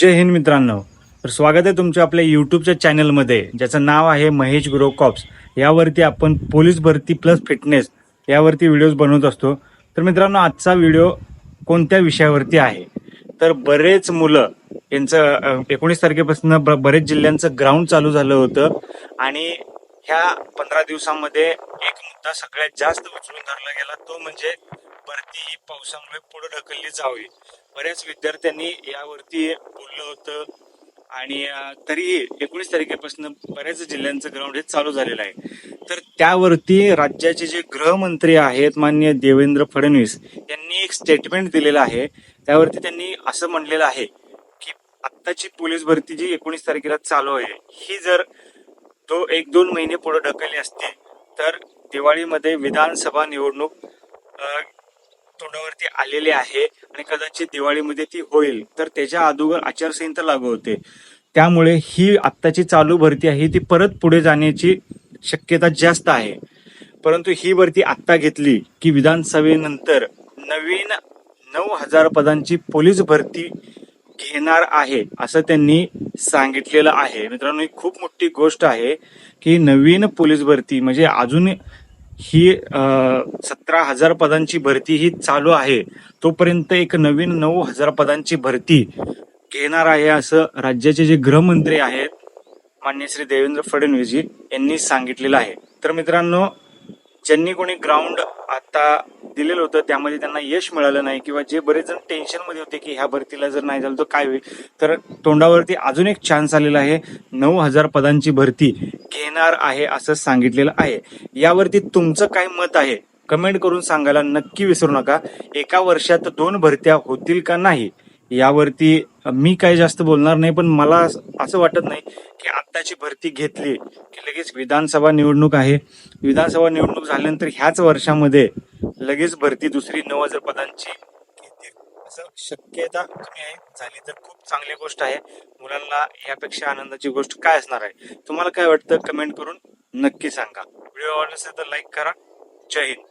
जय हिंद मित्रांनो. तर स्वागत आहे तुमच्या आपल्या युट्यूबच्या चॅनलमध्ये ज्याचं नाव आहे महेश ग्रो कॉप्स. यावरती आपण पोलीस भरती प्लस फिटनेस यावरती व्हिडिओज बनवत असतो. तर मित्रांनो आजचा व्हिडिओ कोणत्या विषयावरती आहे? तर बरेच मुलं यांचं एकोणीस तारखेपासून ब- बरेच जिल्ह्यांचं ग्राउंड चालू झालं होतं. आणि ह्या पंधरा दिवसांमध्ये एक मुद्दा सगळ्यात जास्त उचलून धरला गेला. तो म्हणजे भरती ही पावसामुळे पुढे ढकलली जावी. बऱ्याच विद्यार्थ्यांनी यावरती बोललं होतं. आणि तरीही एकोणीस तारखेपासून बऱ्याच जिल्ह्यांचं ग्राउंड हे चालू झालेलं आहे. तर त्यावरती राज्याचे जे गृहमंत्री आहेत मान्य देवेंद्र फडणवीस यांनी एक स्टेटमेंट दिलेलं आहे. त्यावरती त्यांनी असं म्हणलेलं आहे की आत्ताची पोलीस भरती जी एकोणीस तारखेला चालू आहे ही जर तो एक दोन महिने पुढे ढकलली असते तर दिवाळीमध्ये विधानसभा निवडणूक तोंडावरती आलेली आहे आणि कदाचित दिवाळीमध्ये ती होईल. तर त्याच्या अगोदर आचारसंहिता लागू होते. त्यामुळे ही आत्ताची चालू भरती आहे ती परत पुढे जाण्याची शक्यता जास्त आहे. परंतु ही भरती आत्ता घेतली की विधानसभेनंतर नवीन नऊ हजार पदांची पोलीस भरती घेणार आहे असं त्यांनी सांगितलेलं आहे. मित्रांनो ही खूप मोठी गोष्ट आहे की नवीन पोलीस भरती म्हणजे अजून ही सतरा हजार पदांची भरती ही चालू आहे. तोपर्यंत एक नवीन नऊ हजार पदांची भरती घेणार आहे असं राज्याचे जे गृहमंत्री आहेत मान्य श्री देवेंद्र फडणवीसजी यांनी सांगितलेलं आहे. तर मित्रांनो ज्यांनी कोणी ग्राउंड आता दिलेलं होतं त्यामध्ये त्यांना यश मिळालं नाही किंवा जे बरेच जण टेन्शनमध्ये होते की ह्या भरतीला जर नाही झालं तर काय होईल? तर तोंडावरती अजून एक चान्स आलेला आहे. नऊ हजार पदांची भरती घेणार आहे असं सांगितलेलं आहे. यावरती तुमचं काय मत आहे? कमेंट करून सांगायला नक्की विसरू नका. एका वर्षात दोन भरत्या होतील का नाही? यावरती मी काही जास्त बोलणार नाही पण मला असं वाटत नाही की आत्ताची भरती घेतली की लगेच विधानसभा निवडणूक आहे. विधानसभा निवडणूक झाल्यानंतर ह्याच वर्षामध्ये लगेच भरती दुसरी नऊ हजार पदांची असं शक्यता कमी आहे. झाली तर खूप चांगली गोष्ट आहे. मुलांना यापेक्षा आनंदाची गोष्ट काय असणार आहे? तुम्हाला काय वाटतं? कमेंट करून नक्की सांगा. व्हिडिओ आवडला असेल तर लाईक करा. जय हिंद.